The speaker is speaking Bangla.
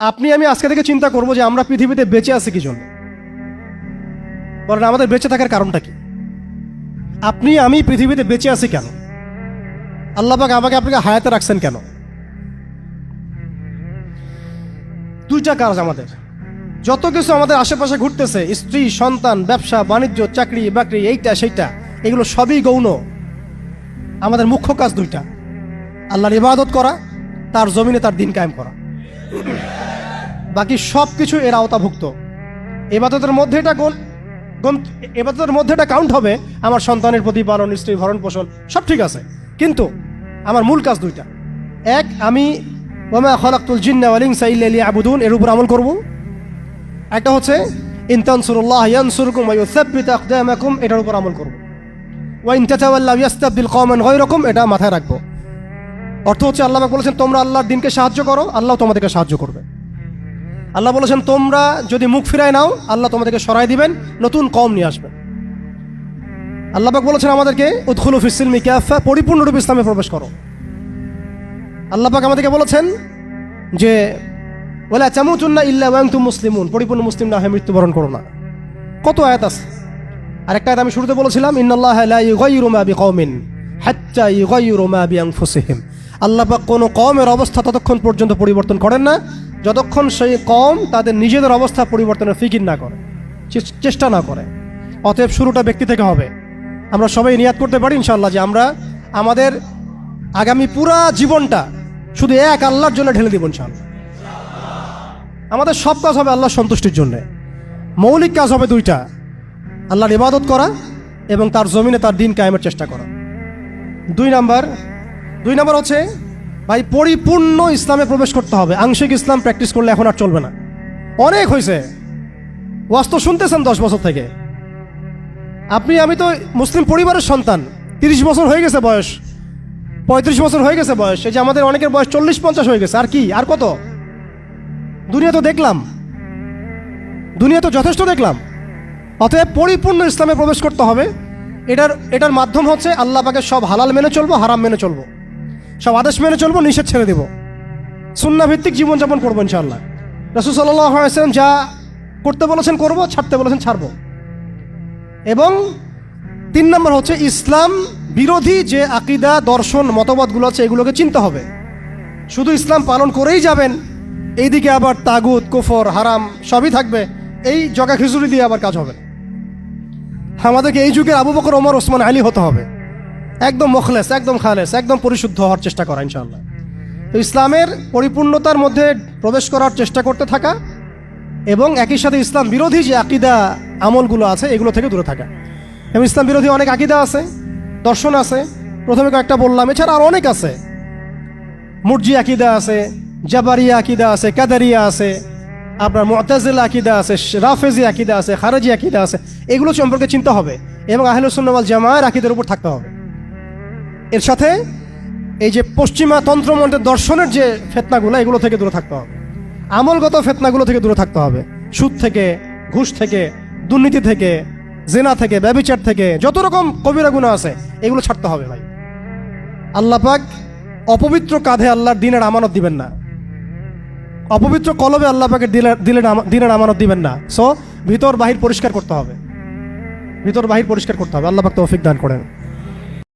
আপনি, আমি আজকে থেকে চিন্তা করব যে আমরা পৃথিবীতে বেঁচে আছি কি জন্য? বলেন, আমাদের বেঁচে থাকার কারণটা কি? আপনি, আমি পৃথিবীতে বেঁচে আছি কেন? আল্লাহবাক আমাকে আপনাকে হায়াতে রাখছেন কেন? দুইটা কাজ আমাদের। যত কিছু আমাদের আশেপাশে ঘুরতেছে, স্ত্রী, সন্তান, ব্যবসা, বাণিজ্য, চাকরি, বাকরি, এইটা, সেইটা, এগুলো সবই গৌণ। আমাদের মুখ্য কাজ দুইটা। আল্লাহর ইবাদত করা, তার জমিনে তার দিন কায়েম করা। বাকি সব কিছু এর আওতাভুক্ত। এবাদতের মধ্যে এটা গন- এবাদতের মধ্যে এটা কাউন্ট হবে। আমার সন্তানের প্রতিপালন, স্ত্রী ভরণ পোষণ, সব ঠিক আছে। কিন্তু আমার মূল কাজ দুইটা। এক, আমি ওমা খলাকুল সাইল্লি আবুদুন এর উপর আমল করব। একটা হচ্ছে ইনতানসুরুল্লাহ ইয়ানসুরকুম ওয়া ইউসাব্বিত আকদামাকুম এটার উপর আমল করব। ওয়া ইন ইয়াস্তাবদিল কওমান গায়রাকুম এটা মাথায় রাখব। অর্থ হচ্ছে আল্লাহ বলেছেন, তোমরা আল্লাহর দিনকে সাহায্য করো, আল্লাহ তোমাদেরকে সাহায্য করবে। আল্লাহ বলেছেন, তোমরা যদি মুখ ফিরায় নাও, আল্লাহ তোমাদেরকে সরাই দিবেন, নতুন কম নিয়ে আসবেন। আল্লাহ পাক বলেছেন আমাদেরকে উৎখুল ফিসিলমি ক্যাফা, পরিপূর্ণরূপে ইসলামে প্রবেশ করো। আল্লাহ পাক আমাদেরকে বলেছেন যে বলে চামুচুন্না ইল্লা ওয়াংতুম মুসলিমুন। পরিপূর্ণ মুসলিম না হয়ে মৃত্যুবরণ করো না। কত আয়াত আছে? আরেকটা আয়াত আমি শুরুতে বলেছিলাম, ইন্নাল্লাহ লা ইউগাইরু মা বিকওমিন হাত্তা ইউগাইরু মা বিআনফুসিহিম। আল্লাহ পাক কোনো কমের অবস্থা ততক্ষণ পর্যন্ত পরিবর্তন করেন না, যতক্ষণ সেই কম তাদের নিজেদের অবস্থা পরিবর্তনের ফিকির না করে চেষ্টা না করে। অতএব শুরুটা ব্যক্তি থেকে হবে। আমরা সবাই নিয়াত করতে পারি ইনশাআল্লাহ যে আমরা আমাদের আগামী পুরা জীবনটা শুধু এক আল্লাহর জন্য ঢেলে দিব ইনশাআল্লাহ। আমাদের সব কাজ হবে আল্লাহর সন্তুষ্টির জন্য। মৌলিক কাজ হবে দুইটা। আল্লাহর ইবাদত করা এবং তার জমিনে তার দিন কায়েমের চেষ্টা করা। দুই নাম্বার দুই নম্বর হচ্ছে, ভাই, পরিপূর্ণ ইসলামে প্রবেশ করতে হবে। আংশিক ইসলাম প্র্যাকটিস করলে এখন আর চলবে না। অনেক হয়েছে। তো শুনতেছেন দশ বছর থেকে। আপনি, আমি তো মুসলিম পরিবারের সন্তান। তিরিশ বছর হয়ে গেছে বয়স। পঁয়ত্রিশ বছর হয়ে গেছে বয়স। এই যে আমাদের অনেকের বয়স চল্লিশ পঞ্চাশ হয়ে গেছে। আর কি? আর কত? দুনিয়া তো দেখলাম। দুনিয়া তো যথেষ্ট দেখলাম। অতএব পরিপূর্ণ ইসলামে প্রবেশ করতে হবে। এটার এটার মাধ্যম হচ্ছে আল্লাহ পাকে সব হালাল মেনে চলবো, হারাম মেনে চলবো। সব আদেশ মেনে চলবো, নিষেধ ছেড়ে দেবো। সুন্না ভিত্তিক জীবনযাপন করব ইনশাআল্লাহ। রসুল সাল্লাম যা করতে বলেছেন করব, ছাড়তে বলেছেন ছাড়বো। এবং তিন নম্বর হচ্ছে ইসলাম বিরোধী যে আকিদা, দর্শন, মতবাদগুলো আছে, এগুলোকে চিনতে হবে। শুধু ইসলাম পালন করেই যাবেন, এইদিকে আবার তাগুত, কুফর, হারাম সবই থাকবে, এই জগা খিচুড়ি দিয়ে আবার কাজ হবে আমাদেরকে এই যুগের আবু বকর, ওমর, ওসমান, আলী হতে হবে। একদম মখলেস, একদম খালেস, একদম পরিশুদ্ধ হওয়ার চেষ্টা করা, ইনশাআল্লাহ। তো ইসলামের পরিপূর্ণতার মধ্যে প্রবেশ করার চেষ্টা করতে থাকা এবং একই সাথে ইসলাম বিরোধী যে আকিদা, আমলগুলো আছে, এগুলো থেকে দূরে থাকা। এবং ইসলাম বিরোধী অনেক আকিদা আছে, দর্শন আছে, প্রথমে কয়েকটা বললাম, এছাড়া আর অনেক আছে। মুরজি আকিদা আছে জাবারিয়া আকিদা আছে, কাদারিয়া আছে, আপনার মতাজিলা আকিদা আছে, রাফেজি আকিদা আছে, খারাজি আকিদা আছে, এগুলো সম্পর্কে চিন্তা হবে এবং আহলুসুন্নওয়াল জামায়ের আকিদের উপর থাকতে হবে। এর সাথে এই যে পশ্চিমা তন্ত্রমন্ত্রের দর্শনের যে ফেতনাগুলো, এগুলো থেকে দূরে থাকতে হবে। আমলগত ফেতনাগুলো থেকে দূরে থাকতে হবে। সুদ থেকে, ঘুষ থেকে, দুর্নীতি থেকে, জেনা থেকে, ব্যবিচার থেকে, যত রকম কবিরা গুণা আছে, এগুলো ছাড়তে হবে ভাই। আল্লাহ পাক অপবিত্র কাঁধে আল্লাহর দিনের আমানত দিবেন না। অপবিত্র কলবে আল্লাহ দিলের দিলের দিনের আমানত দিবেন না। সো ভিতর বাহির পরিষ্কার করতে হবে। ভিতর বাহির পরিষ্কার করতে হবে। আল্লাহ পাক তৌফিক দান করেন।